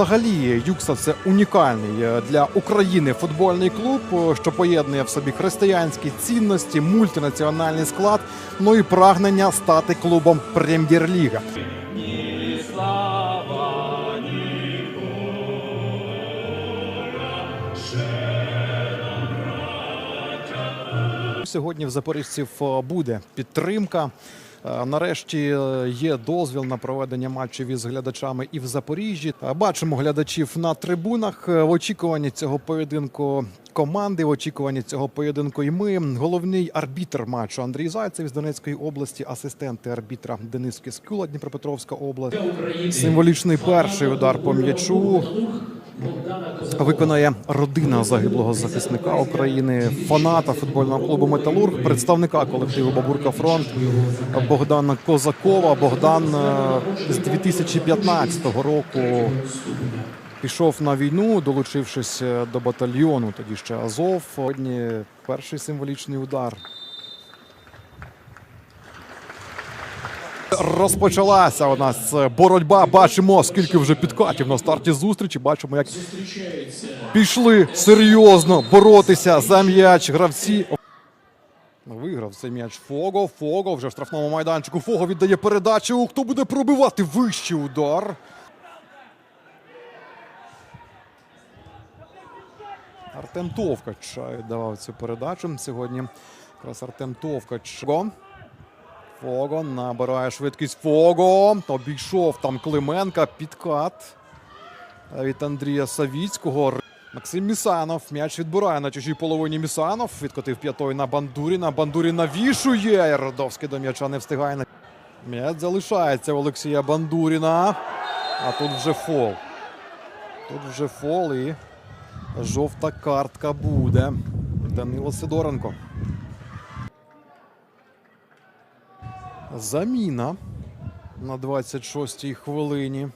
Взагалі, Юкса це унікальний е, для України футбольний клуб, е, що поєднує в собі християнські цінності, мультинаціональний склад, ну і прагнення стати клубом Прем'єр-ліга. Сьогодні в запоріжців е, буде підтримка. Е, Нарешті е, є дозвіл на проведення матчів із глядачами і в Запоріжжі. Е, Бачимо глядачів на трибунах. В очікуванні цього поєдинку команди, в очікуванні цього поєдинку і ми. Головний арбітр матчу Андрій Зайцев з Донецької області, асистенти арбітра Денис Кіскюла, Дніпропетровська область. Символічний перший удар по м'ячу виконає родина загиблого захисника України, фаната футбольного клубу Металург, представника колективу Бабурка Фронт Богдана Козакова. Богдан е, з 2015 року пішов на війну, долучившись е, до батальйону. Тоді ще Азов. Сьогодні перший символічний удар. Розпочалася у нас е, боротьба. Бачимо, скільки вже підкатів на старті зустрічі. Бачимо, як пішли серйозно боротися за м'яч гравці. Виграв цей м'яч Фого. Фого вже в штрафному майданчику. Фого віддає передачу. Хто буде пробивати вищий удар? Артем Товкач давав цю передачу. Сьогодні якраз Артем Товкач. Фого. Набирає швидкість Фого. Обійшов там Клименка. Підкат від Андрія Савіцького. Максим Місанов. М'яч відбирає на чужій половині Місанов. Відкотив п'ятою на Бандуріна. Бандурін навішує. Родовський до м'яча не встигає. М'яч залишається у Олексія Бандуріна. А тут вже фол. Тут вже фол і жовта картка буде. Данило Сидоренко. Заміна на 26-й хвилині.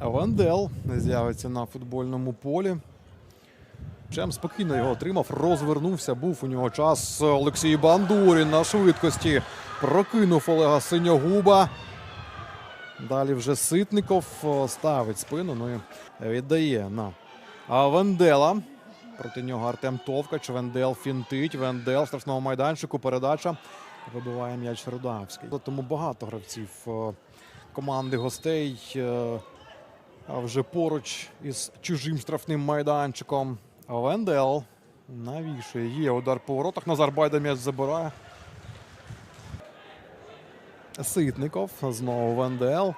Вандел з'явиться на футбольному полі. Чем спокійно його отримав, розвернувся. Був у нього час. Олексій Бандурін на швидкості прокинув Олега Синьогуба. Далі вже Ситников ставить спину. Ну і віддає на Вендела. Проти нього Артем Товкач. Вендел фінтить. Вендел в штрафному майданчику. Передача. Вибиває м'яч Рудавський. Тому багато гравців е, команди гостей. е, вже поруч із чужим штрафним майданчиком. Вендел навішує. Є удар по воротах. Назар Байда м'яч забирає. Ситников. Знову Вендел.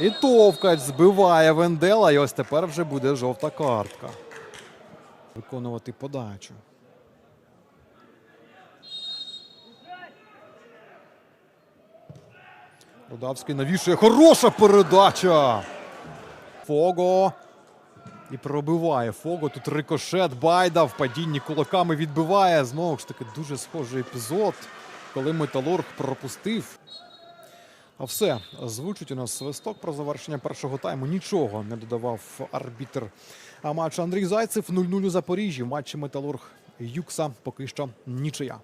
І Товкач збиває Вендела. І ось тепер вже буде жовта картка. Виконувати подачу. Рудавський навішує. Хороша передача. Фого. І пробиває Фого. Тут рикошет. Байда в падінні кулаками відбиває. Знову ж таки, дуже схожий епізод, коли Металург пропустив. А все, звучить у нас свисток про завершення першого тайму. Нічого не додавав арбітр а матчу Андрій Зайцев 0-0 у Запоріжжі. В матчі Металург Юкса поки що нічия.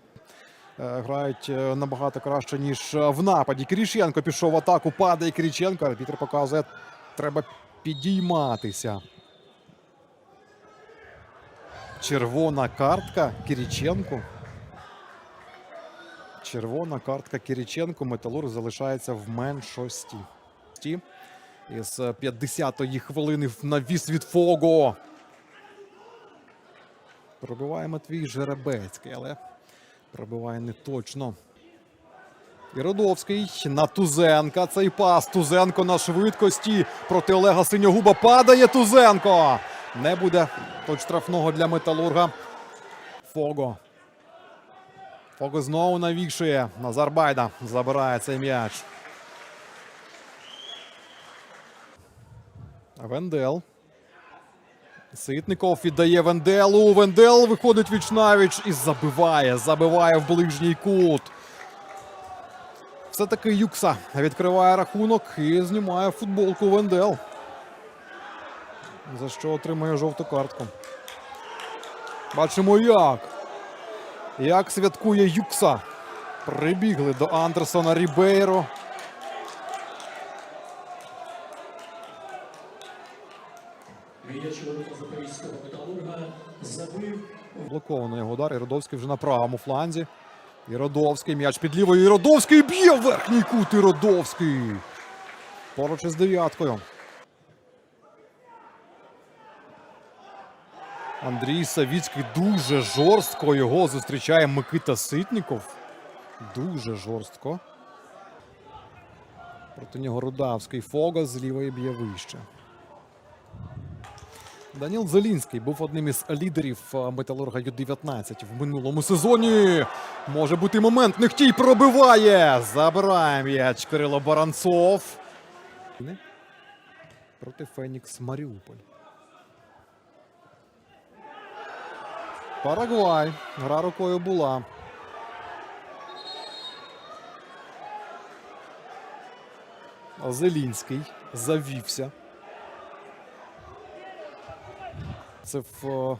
Е, Грають е, набагато краще, ніж е, в нападі. Кириченко пішов в атаку, падає Кириченко. Арбітр показує, треба підійматися. Червона картка Кириченку. Червона картка Кириченко. Металург залишається в меншості. Із 50-ї хвилини навіс від Фого. Пробиває Матвій Жеребецький, але пробиває не точно. І на Тузенка. Цей пас. Тузенко на швидкості. Проти Олега Синьогуба падає Тузенко. Не буде тут штрафного для металурга. Фого. Фого знову навішує. Назар Байда забирає цей м'яч. Вендел. Ситников віддає Венделу. Вендел виходить віч навіч і забиває. Забиває в ближній кут. Все-таки Юкса відкриває рахунок і знімає футболку Вендел. За що отримує жовту картку. Бачимо як. Як святкує Юкса. Прибігли до Андерсона Рібейро. Блоковано його удар. Іродовський вже на правому фланзі. Іродовський м'яч під лівою. Іродовський б'є в верхній кут. Іродовський. Поруч із дев'яткою. Андрій Савіцький дуже жорстко його зустрічає Микита Ситніков. Дуже жорстко. Проти нього Рудавський. Фога з лівої б'є вище. Даніл Зелінський був одним із лідерів е, металурга Ю-19 в минулому сезоні. Може бути момент. Нехтій пробиває. Забирає м'яч Кирило Баранцов. Проти Фенікс Маріуполь. Парагвай. Гра рукою була. Зелінський завівся. Це в е,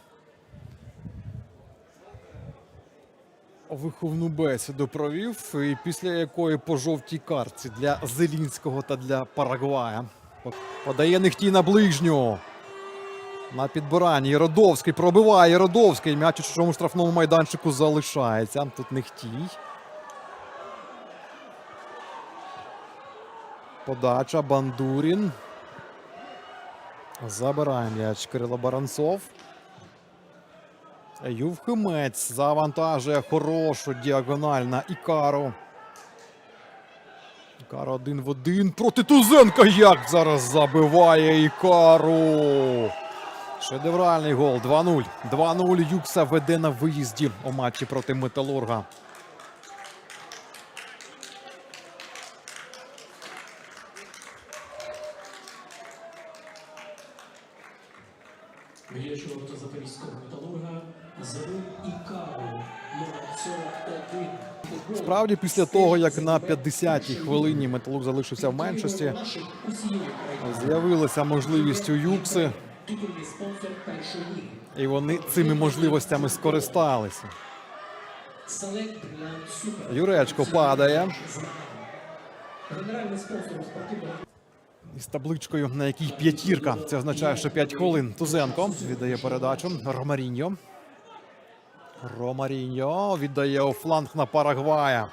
виховну бесіду провів, і після якої по жовтій картці для Зелінського та для Парагвая. Подає Нехтій на ближню. На підбиранні. Єродовський пробиває Єродовський. М'яч у чужому штрафному майданчику залишається. Тут Нехтій. Подача Бандурін. Забирає м'яч Кирило Баранцов. Ювхимець завантажує хорошу діагональ на Ікару. Ікара один в один проти Тузенка. Як зараз забиває Ікару. Шедевральний гол 2-0. 2-0. Юкса веде на виїзді у матчі проти Металурга. м'яч ворота запорізького металурга забив Ікару номер 41. Футбол. Справді, після того, як на 50-й хвилині Металург залишився в меншості, з'явилася можливість у Юкси, і вони цими можливостями скористалися. Юречко падає із табличкою, на якій п'ятірка. Це означає, що 5 хвилин. Тузенко віддає передачу. Ромаріньо. Ромаріньо віддає у фланг на Парагвая.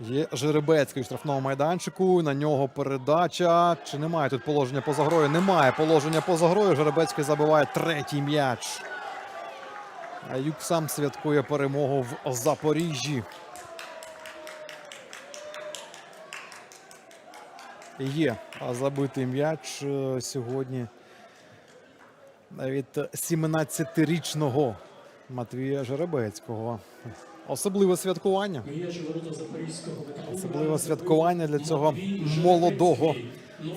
Є Жеребецький в штрафному майданчику. На нього передача. Чи немає тут положення поза грою? Немає положення поза грою. Жеребецький забиває третій м'яч. А Юк сам святкує перемогу в Запоріжжі. Є забитий м'яч е, сьогодні від 17-річного Матвія Жеребецького. Особливе святкування. Особливе святкування для цього молодого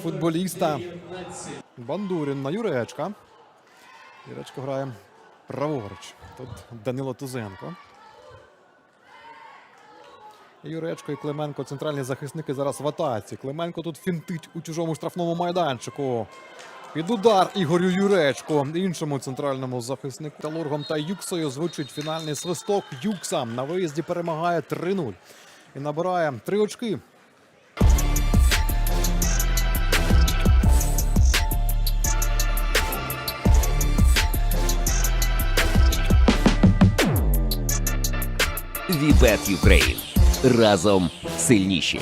футболіста. 19. Бандурін на Юречка. Юречко грає праворуч. Тут Данило Тузенко. Юречко і Клименко центральні захисники зараз в атаці. Клименко тут фінтить у чужому штрафному майданчику. Під удар Ігорю Юречко. Іншому центральному захиснику Талургом та Юксою звучить фінальний свисток. Юкса на виїзді перемагає 3-0 і набирає 3 очки. Вібет Юкрейн. Разом сильніші.